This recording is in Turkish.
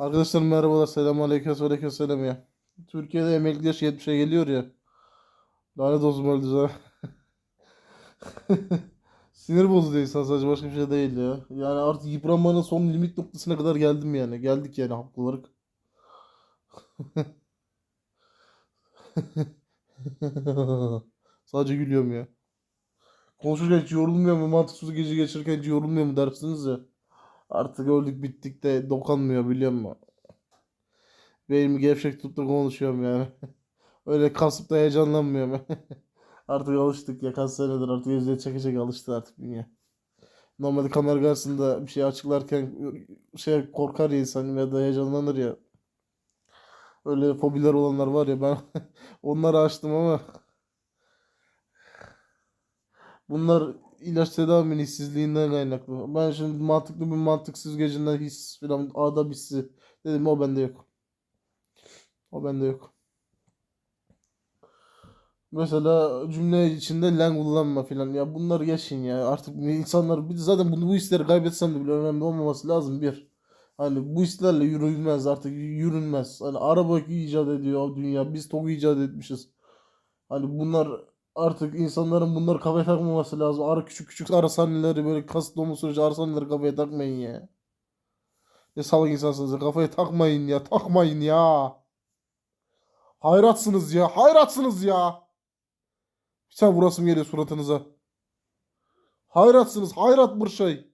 Arkadaşlar merhabalar. Selamun aleyküm. Aleyküm selam ya. Türkiye'de emekli yaş 70'e geliyor ya. Lanet olsun öldü sana. Sinir bozuyor insan sadece başka bir şey değil ya. Yani artık yıpranmanın son limit noktasına kadar geldim yani. Geldik yani haklı olarak. Sadece gülüyorum ya. Konuşurken hiç yorulmuyor mu? Mantıksız gece geçirirken hiç yorulmuyor mu dersiniz ya. Artık öldük bittik de dokanmıyor biliyor musun? Beynimi gevşek tutup konuşuyorum yani. Öyle kasıp da heyecanlanmıyorum. Artık alıştık ya kaç senedir artık eziyet çeke çeke alıştı artık dünya. Normalde kamera karşısında bir şey açıklarken şey korkar ya insan ya da heyecanlanır ya. Öyle fobiler olanlar var ya ben onları açtım ama bunlar ilaç tedavinin hissizliğinden kaynaklı. Ben şimdi mantıklı bir mantıksız gecinden his falan adam hissi dedim o bende yok. O bende yok. Mesela cümle içinde len kullanma filan. Ya bunları geçin ya. Artık insanlar bir zaten bunu bu hisleri kaybetsem de bile önemli olmaması lazım bir. Hani bu hislerle yürünmez artık yürünmez. Hani araba icat ediyor dünya. Biz TOG icat etmişiz. Hani bunlar artık insanların bunları kafaya takmaması lazım. Ara küçük küçük ara sahneleri böyle kasıtlı olma sürece ara sahneleri kafaya takmayın ya. Ne salak insansınız ya. Kafaya takmayın ya. Takmayın ya. Hayratsınız ya. Hayratsınız ya. Bir tane vurasım geliyor suratınıza. Hayratsınız. Hayrat bir şey.